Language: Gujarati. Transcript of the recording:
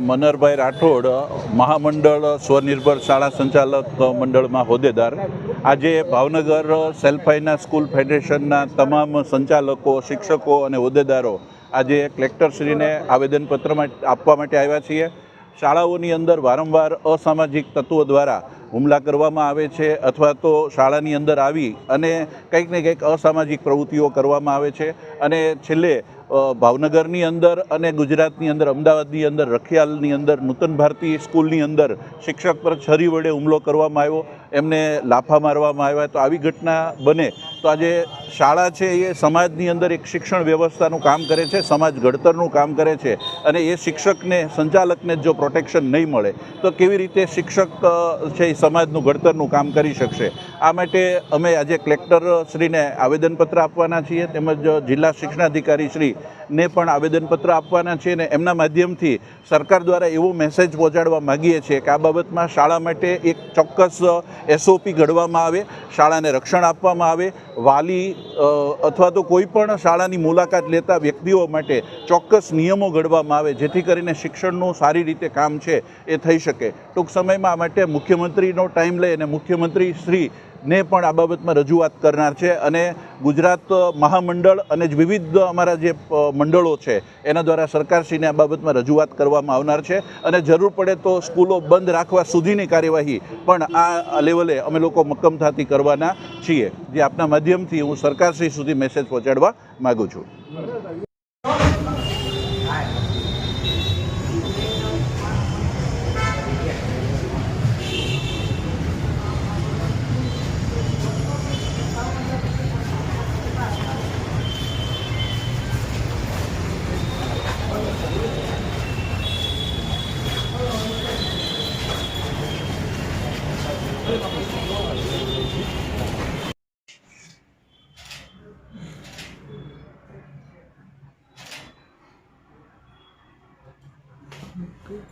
મનહરભાઈ રાઠોડ, મહામંડળ સ્વનિર્ભર શાળા સંચાલક મંડળમાં હોદ્દેદાર. આજે ભાવનગર સેલ્ફ ફાઇનાન્સ સ્કૂલ ફેડરેશનના તમામ સંચાલકો, શિક્ષકો અને હોદ્દેદારો આજે કલેક્ટરશ્રીને આવેદનપત્ર માટે- આપવા માટે આવ્યા છીએ. શાળાઓની અંદર વારંવાર અસામાજિક તત્વો દ્વારા હુમલા કરવામાં આવે છે અથવા તો શાળાની અંદર આવી અને કંઈક ને કંઈક અસામાજિક પ્રવૃત્તિઓ કરવામાં આવે છે. અને છેલ્લે ભાવનગરની અંદર અને ગુજરાતની અંદર, અમદાવાદની અંદર, રખિયાલની અંદર, નૂતન ભારતી સ્કૂલની અંદર શિક્ષક પર છરી વડે હુમલો કરવામાં આવ્યો. એમને લાફા મારવામાં આવ્યા તો આવી ઘટના બને તો આજે શાળા છે એ સમાજની અંદર એક શિક્ષણ વ્યવસ્થાનું કામ કરે છે, સમાજ ઘડતરનું કામ કરે છે અને એ શિક્ષકને, સંચાલકને જો પ્રોટેક્શન નહીં મળે તો કેવી રીતે શિક્ષક છે એ સમાજનું ઘડતરનું કામ કરી શકશે? આ માટે અમે આજે કલેક્ટરશ્રીને આવેદનપત્ર આપવાના છીએ તેમજ જિલ્લા શિક્ષણાધિકારી શ્રી ને પણ આવેદનપત્ર આપવાના છે અને એમના માધ્યમથી સરકાર દ્વારા એવો મેસેજ પહોંચાડવા માગીએ છીએ કે આ બાબતમાં શાળા માટે એક ચોક્કસ એસઓપી ઘડવામાં આવે, શાળાને રક્ષણ આપવામાં આવે, વાલી અથવા તો કોઈ પણ શાળાની મુલાકાત લેતા વ્યક્તિઓ માટે ચોક્કસ નિયમો ઘડવામાં આવે, જેથી કરીને શિક્ષણનું સારી રીતે કામ છે એ થઈ શકે. ટૂંક સમયમાં આ માટે મુખ્યમંત્રીનો ટાઈમ લઈ અને મુખ્યમંત્રી શ્રી ને પણ આ બાબતમાં રજૂઆત કરનાર છે અને ગુજરાત મહામંડળ અને જ વિવિધ અમારા જે મંડળો છે, એના દ્વારા સરકારશ્રીને આ બાબતમાં રજૂઆત કરવામાં આવનાર છે અને જરૂર પડે તો સ્કૂલો બંધ રાખવા સુધીની કાર્યવાહી પણ આ લેવલે અમે લોકો મક્કમ થતી કરવાના છીએ. જે આપના માધ્યમથી હું સરકારશ્રી સુધી મેસેજ પહોંચાડવા માગું છું. 그